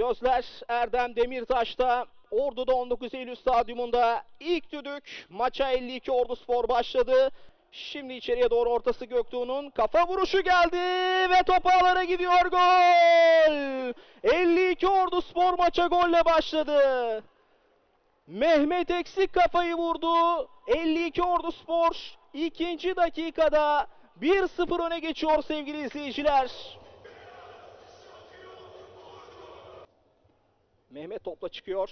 Gözler Erdem Demirtaş'ta. Ordu'da 19 Eylül Stadyumunda ilk düdük maça 52 Ordu Spor başladı. Şimdi içeriye doğru ortası Göktuğ'un kafa vuruşu geldi ve top ağlara gidiyor gol. 52 Ordu Spor maça golle başladı. Mehmet eksik kafayı vurdu. 52 Ordu Spor ikinci dakikada 1-0 öne geçiyor sevgili izleyiciler. Mehmet topla çıkıyor.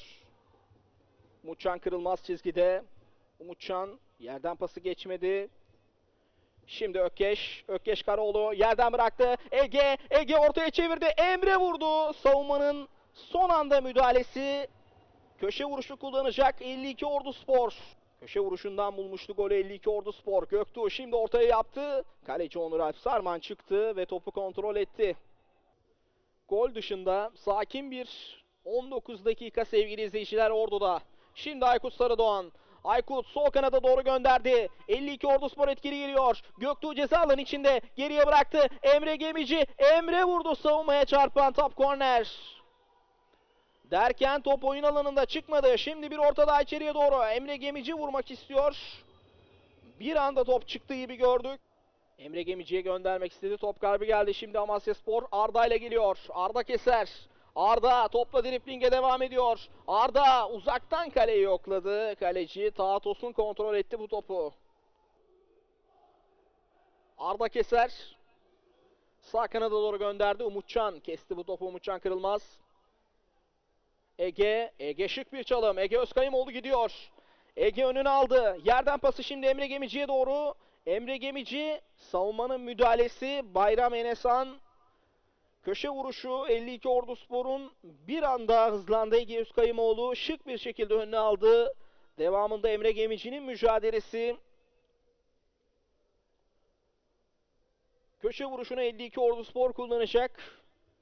Umutcan kırılmaz çizgide. Umutcan yerden pası geçmedi. Şimdi Ökkeş. Ökkeş Karaoğlu yerden bıraktı. Ege. Ege ortaya çevirdi. Emre vurdu. Savunmanın son anda müdahalesi. Köşe vuruşu kullanacak 52 Ordu Spor. Köşe vuruşundan bulmuştu golü 52 Ordu Spor. Göktuğ şimdi ortaya yaptı. Kaleci Onur Alp Sarman çıktı ve topu kontrol etti. Gol dışında sakin bir 19 dakika sevgili izleyiciler Ordu'da. Şimdi Aykut Sarıdoğan. Aykut sol kanada doğru gönderdi. 52 Ordu Spor etkili geliyor. Göktuğ ceza alanı içinde geriye bıraktı. Emre Gemici. Emre vurdu savunmaya çarpan top korner. Derken top oyun alanında çıkmadı. Şimdi bir ortada içeriye doğru. Emre Gemici vurmak istiyor. Bir anda top çıktığı gibi gördük. Emre Gemici'ye göndermek istedi. Top kaybı geldi. Şimdi Amasya Spor Arda ile geliyor. Arda keser. Arda topla driplinge devam ediyor. Arda uzaktan kaleyi yokladı. Kaleci Taha Tosun kontrol etti bu topu. Arda keser. Sağ kanada doğru gönderdi. Umutcan kesti bu topu. Umutcan kırılmaz. Ege, Ege şık bir çalım. Ege Özkayımoğlu gidiyor. Ege önünü aldı. Yerden pası şimdi Emre Gemici'ye doğru. Emre Gemici savunmanın müdahalesi. Bayram Enesan köşe vuruşu 52 Ordu Spor'un bir anda hızlandı Ege Özkayımoğlu. Şık bir şekilde önüne aldı. Devamında Emre Gemici'nin mücadelesi. Köşe vuruşunu 52 Ordu Spor kullanacak.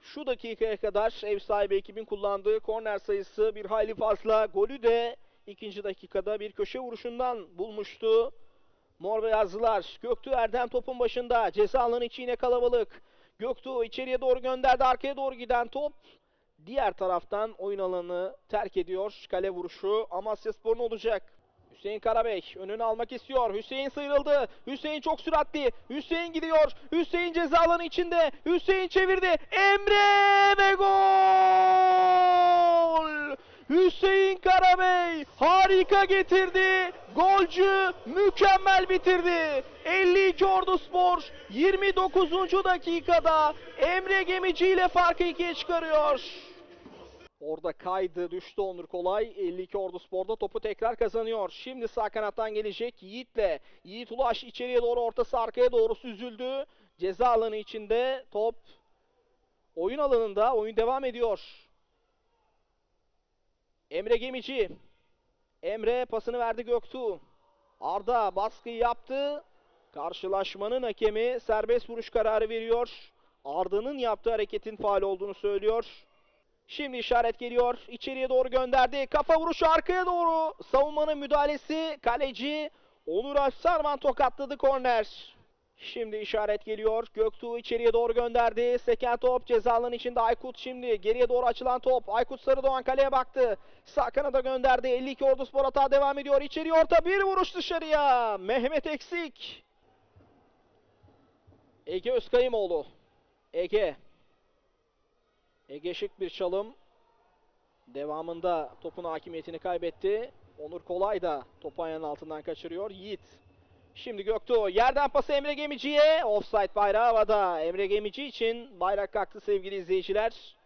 Şu dakikaya kadar ev sahibi ekibin kullandığı korner sayısı bir hayli fazla. Golü de ikinci dakikada bir köşe vuruşundan bulmuştu. Mor ve yazlılar. Göktuğ Erdem topun başında. Ceza alanı içi yine kalabalık. Göktuğ içeriye doğru gönderdi. Arkaya doğru giden top. Diğer taraftan oyun alanı terk ediyor. Kale vuruşu Amasya Spor'un olacak. Hüseyin Karabey önünü almak istiyor. Hüseyin sıyrıldı. Hüseyin çok süratli. Hüseyin gidiyor. Hüseyin ceza alanı içinde. Hüseyin çevirdi. Emre ve gol! Hüseyin Karabey harika getirdi. Golcü mükemmel bitirdi. 52 Ordu Spor 29. dakikada Emre Gemici ile farkı ikiye çıkarıyor. Orada kaydı düştü Onur Kolay. 52 Ordu Spor'da topu tekrar kazanıyor. Şimdi sağ kanattan gelecek Yiğit'le. Yiğit Ulaş içeriye doğru ortası arkaya doğru süzüldü. Ceza alanı içinde top oyun alanında oyun devam ediyor. Emre Gemici. Emre pasını verdi Göktuğ. Arda baskıyı yaptı. Karşılaşmanın hakemi serbest vuruş kararı veriyor. Arda'nın yaptığı hareketin faal olduğunu söylüyor. Şimdi işaret geliyor. İçeriye doğru gönderdi. Kafa vuruşu arkaya doğru. Savunmanın müdahalesi. Kaleci Onur Alpsarman tokatladı korner. Şimdi işaret geliyor. Göktuğ içeriye doğru gönderdi. Seken top ceza alanı içinde Aykut şimdi. Geriye doğru açılan top. Aykut Sarıdoğan kaleye baktı. Sağ kanada gönderdi. 52 Ordu Spor hata devam ediyor. İçeri orta bir vuruş dışarıya. Mehmet eksik. Ege Özkayımoğlu. Ege. Ege şık bir çalım. Devamında topun hakimiyetini kaybetti. Onur Kolay da topu ayağının altından kaçırıyor. Yiğit. Şimdi Göktuğ. Yerden pası Emre Gemici'ye. Offside bayrağı havada. Emre Gemici için bayrak kalktı sevgili izleyiciler.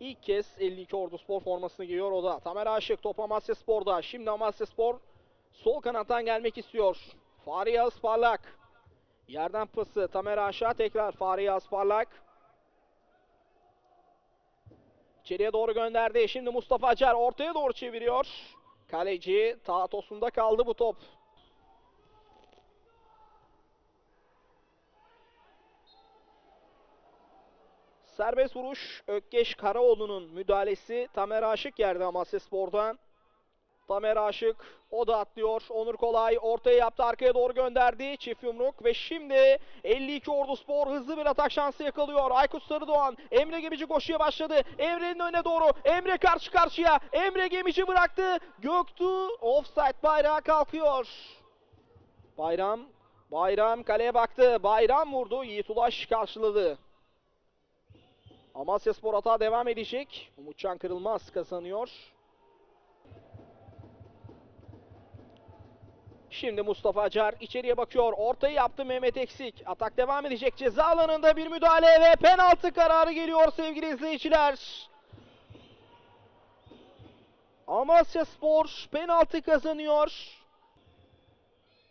İlk kez 52 Ordu Spor formasını giyiyor o da. Tamer Aşık top Amasya Spor'da. Şimdi Amasya Spor sol kanattan gelmek istiyor. Fahri Yağız Parlak. Yerden pası Tamer Aşağı tekrar Fahri Yağız Parlak. İçeriye doğru gönderdi. Şimdi Mustafa Acar ortaya doğru çeviriyor. Kaleci Taha Tosun'da kaldı bu top. Serbest vuruş Ökkeş Karaoğlu'nun müdahalesi Tamer Aşık yerde Amasya Spor'dan. Tamer Aşık o da atlıyor. Onur Kolay ortaya yaptı arkaya doğru gönderdi. Çift yumruk ve şimdi 52 Ordu Spor hızlı bir atak şansı yakalıyor. Aykut Sarıdoğan Emre Gemici koşuya başladı. Emre'nin önüne doğru. Emre karşı karşıya. Emre Gemici bıraktı. Göktuğ offside bayrağı kalkıyor. Bayram Bayram kaleye baktı. Bayram vurdu. Yiğit Ulaş karşıladı. Amasya Spor hata devam edecek. Umutcan Kırılmaz kazanıyor. Şimdi Mustafa Acar içeriye bakıyor. Ortayı yaptı Mehmet Eksik. Atak devam edecek. Ceza alanında bir müdahale ve penaltı kararı geliyor sevgili izleyiciler. Amasya Spor penaltı kazanıyor.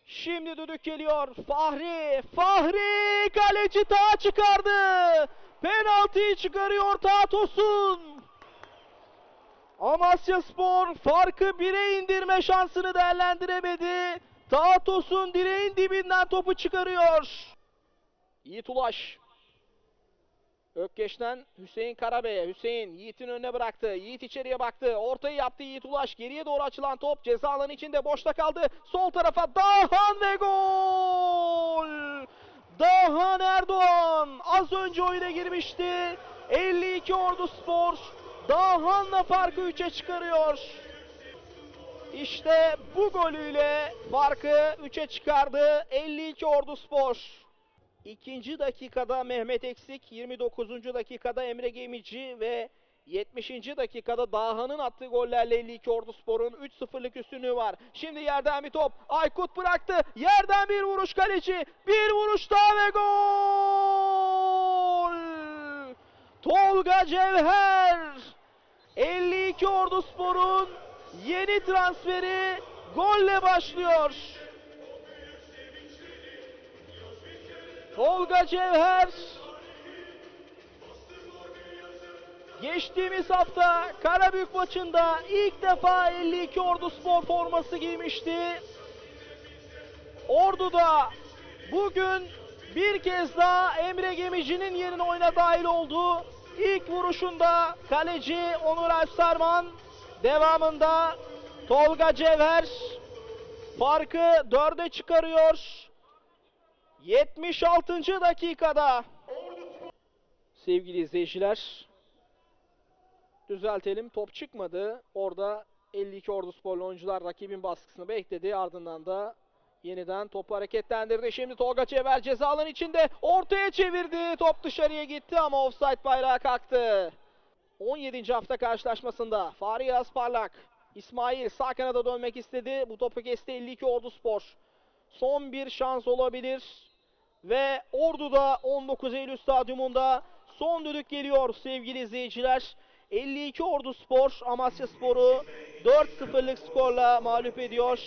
Şimdi düdük geliyor. Fahri, Fahri kaleci ta çıkardı. Penaltıyı çıkarıyor Ta Tosun. Amasya Spor farkı bire indirme şansını değerlendiremedi. Ta Tosun direğin dibinden topu çıkarıyor. Yiğit Ulaş. Ökkeş'ten Hüseyin Karabey'e. Hüseyin Yiğit'in önüne bıraktı. Yiğit içeriye baktı. Ortayı yaptı Yiğit Ulaş. Geriye doğru açılan top ceza alanı içinde boşta kaldı. Sol tarafa Dahan ve gol! Dahan Erdoğan az önce oyuna girmişti. 52 Ordu Spor Dahan'la farkı 3'e çıkarıyor. İşte bu golüyle farkı 3'e çıkardı 52 Ordu Spor. İkinci dakikada Mehmet Eksik, 29. dakikada Emre Gemici ve 70. dakikada Dahan'ın attığı gollerle 52 Ordu Spor'un 3-0'lık üstünlüğü var. Şimdi yerden bir top. Aykut bıraktı. Yerden bir vuruş kaleci. Bir vuruş daha ve gol! Tolga Cevher 52 Ordu Spor'un yeni transferi golle başlıyor. Tolga Cevher geçtiğimiz hafta Karabük maçında ilk defa 52 Ordu Spor forması giymişti. Ordu'da bugün bir kez daha Emre Gemici'nin yerine oyuna dahil oldu. İlk vuruşunda kaleci Onur Alpsarman, devamında Tolga Cevher farkı dörde çıkarıyor. 76. dakikada sevgili izleyiciler düzeltelim top çıkmadı. Orada 52 Ordu Sporlu oyuncular rakibin baskısını bekledi. Ardından da yeniden topu hareketlendirdi. Şimdi Tolga Çever ceza içinde ortaya çevirdi. Top dışarıya gitti ama offside bayrağı kalktı. 17. hafta karşılaşmasında Fahri Yağız Parlak İsmail sağ kanada dönmek istedi. Bu topu kesti 52 Ordu Spor. Son bir şans olabilir. Ve Ordu'da 19 Eylül Stadyumunda son düdük geliyor sevgili izleyiciler. 52 Ordu Spor Amasya Spor'u 4-0'lık skorla mağlup ediyor.